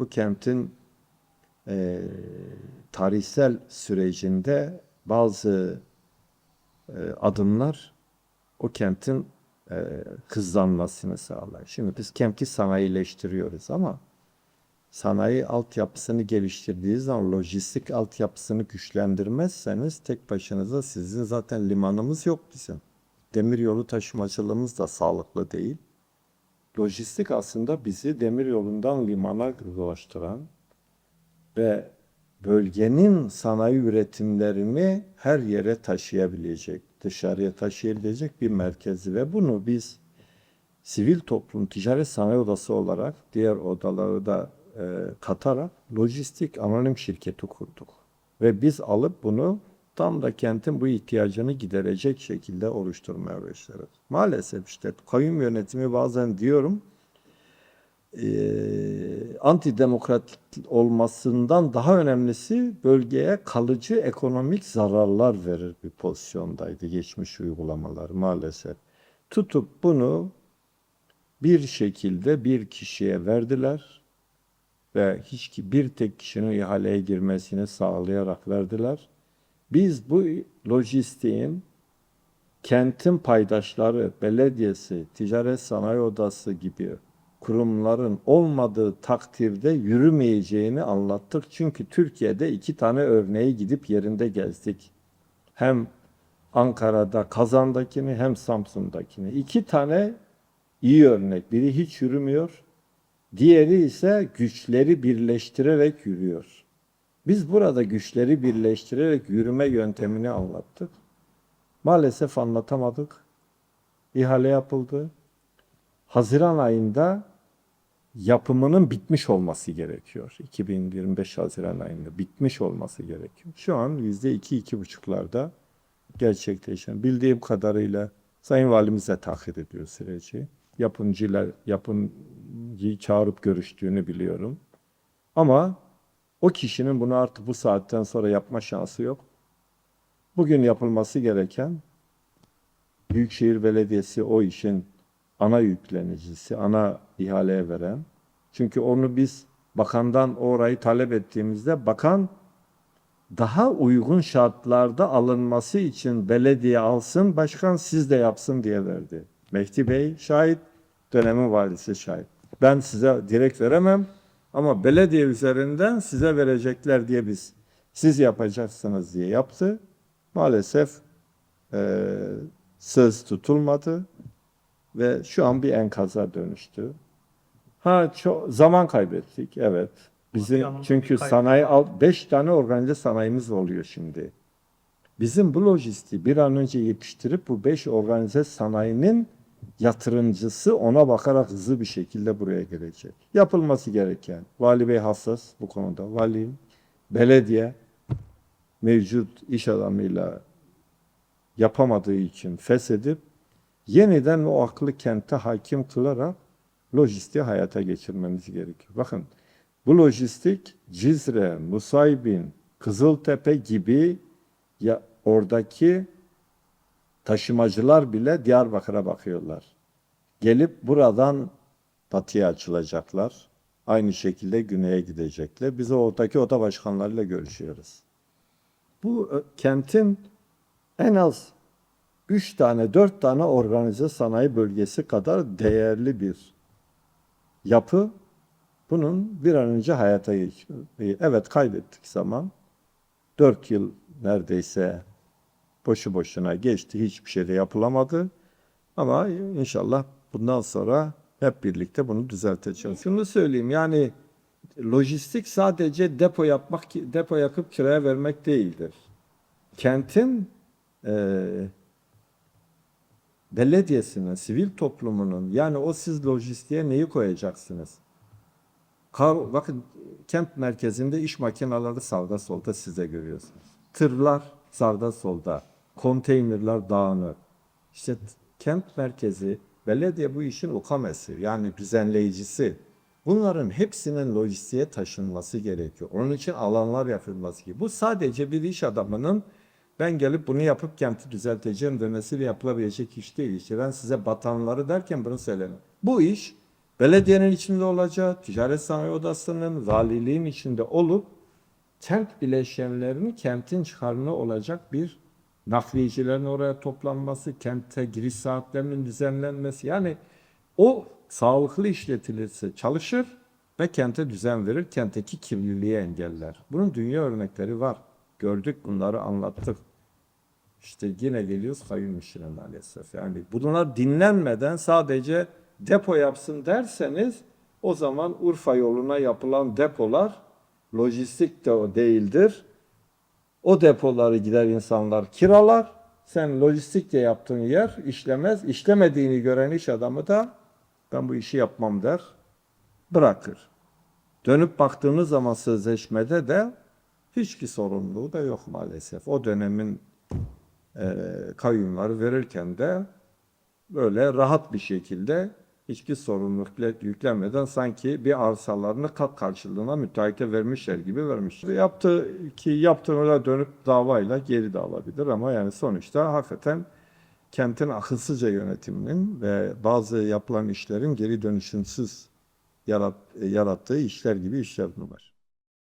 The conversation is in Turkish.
bu kentin e, tarihsel sürecinde bazı e, adımlar o kentin e, hızlanmasını sağlar. Şimdi biz kenti sanayileştiriyoruz ama sanayi altyapısını geliştirdiği zaman lojistik altyapısını güçlendirmezseniz tek başınıza sizin zaten limanımız yok bizim. Demiryolu taşımacılığımız da sağlıklı değil. Lojistik aslında bizi demiryolundan limana ulaştıran ve bölgenin sanayi üretimlerini her yere taşıyabilecek, dışarıya taşıyabilecek bir merkezi ve bunu biz sivil toplum ticaret sanayi odası olarak diğer odaları da e, katarak lojistik anonim şirketi kurduk. Ve biz alıp bunu tam da kentin bu ihtiyacını giderecek şekilde oluşturmaya başladık. Maalesef işte kayyum yönetimi bazen diyorum e, antidemokratik olmasından daha önemlisi bölgeye kalıcı ekonomik zararlar verir bir pozisyondaydı geçmiş uygulamalar maalesef. Tutup bunu bir şekilde bir kişiye verdiler ve hiç bir tek kişinin ihaleye girmesini sağlayarak verdiler. Biz bu lojistiğin kentin paydaşları, belediyesi, ticaret sanayi odası gibi kurumların olmadığı takdirde yürümeyeceğini anlattık. Çünkü Türkiye'de iki tane örneği gidip yerinde gezdik. Hem Ankara'da Kazan'dakini hem Samsun'dakini. İki tane iyi örnek. Biri hiç yürümüyor. Diğeri ise güçleri birleştirerek yürüyor. Biz burada güçleri birleştirerek yürüme yöntemini anlattık. Maalesef anlatamadık. İhale yapıldı. Haziran ayında yapımının bitmiş olması gerekiyor. 2025 Haziran ayında bitmiş olması gerekiyor. Şu an yüzde iki, iki buçuklarda gerçekleşen. Bildiğim kadarıyla Sayın Valimiz de takip ediyor süreci. Yapımcılar, yapımcıyı çağırıp görüştüğünü biliyorum. Ama o kişinin bunu artık bu saatten sonra yapma şansı yok. Bugün yapılması gereken Büyükşehir Belediyesi o işin ana yüklenicisi, ana ihaleye veren. Çünkü onu biz bakandan orayı talep ettiğimizde bakan daha uygun şartlarda alınması için belediye alsın, başkan siz de yapsın diye verdi. Mehdi Bey şahit, dönemin valisi şahit. Ben size direkt veremem ama belediye üzerinden size verecekler diye biz siz yapacaksınız diye yaptı. Maalesef eee, söz tutulmadı ve şu an bir enkaza dönüştü. Ha çok zaman kaybettik evet. Bizim çünkü sanayi al 5 tane organize sanayimiz oluyor şimdi. Bizim bu lojistiği bir an önce yetiştirip bu 5 organize sanayinin yatırımcısı ona bakarak hızlı bir şekilde buraya gelecek. Yapılması gereken. Vali Bey hassas bu konuda. Valim, belediye mevcut iş adamıyla yapamadığı için feshedip yeniden o aklı kente hakim kılarak lojistiği hayata geçirmemiz gerekiyor. Bakın bu lojistik Cizre, Musaybin, Kızıltepe gibi ya oradaki taşımacılar bile Diyarbakır'a bakıyorlar. Gelip buradan batıya açılacaklar. Aynı şekilde güneye gidecekler. Biz oradaki oda başkanlarıyla görüşüyoruz. Bu ö, kentin en az 3 tane, 4 tane organize sanayi bölgesi kadar değerli bir yapı. Bunun bir an önce hayata geçiyor. Evet kaybettik zaman. 4 yıl neredeyse boşu boşuna geçti. Hiçbir şey de yapılamadı. Ama inşallah bundan sonra hep birlikte bunu düzelteceğiz. Şunu söyleyeyim yani lojistik sadece depo yapmak, depo yakıp kiraya vermek değildir. Kentin eee belediyesinin, sivil toplumunun yani o siz lojistiğe neyi koyacaksınız? Kar, bakın kent merkezinde iş makineleri sağda solda size görüyorsunuz. Tırlar sağda solda, konteynerler dağınık. İşte kent merkezi, belediye bu işin ukamesi yani düzenleyicisi. Bunların hepsinin lojistiğe taşınması gerekiyor. Onun için alanlar yapılması gerekiyor. Bu sadece bir iş adamının ben gelip bunu yapıp kenti düzelteceğim demesiyle yapılabilecek iş değil. İşte ben size batanları derken bunu söylerim. Bu iş belediyenin içinde olacak, ticaret sanayi odasının, valiliğin içinde olup kent bileşenlerini kentin çıkarına olacak bir nakliyecilerin oraya toplanması, kente giriş saatlerinin düzenlenmesi yani o sağlıklı işletilirse çalışır ve kente düzen verir, kentteki kirliliği engeller. Bunun dünya örnekleri var. Gördük bunları anlattık. İşte yine geliyoruz kayyum işine maalesef. Yani bunlar dinlenmeden sadece depo yapsın derseniz o zaman Urfa yoluna yapılan depolar lojistik de o değildir. O depoları gider insanlar kiralar. Sen lojistik de yaptığın yer işlemez. İşlemediğini gören iş adamı da ben bu işi yapmam der. Bırakır. Dönüp baktığınız zaman sözleşmede de hiçbir sorumluluğu da yok maalesef. O dönemin e, kayyumları verirken de böyle rahat bir şekilde hiçbir sorumluluk yüklenmeden sanki bir arsalarını kat karşılığına müteahhite vermişler gibi vermişler. Yaptığı ki yaptığına dönüp davayla geri de alabilir ama yani sonuçta hakikaten kentin akılsızca yönetiminin ve bazı yapılan işlerin geri dönüşümsüz yarat, yarattığı işler gibi işler bunlar.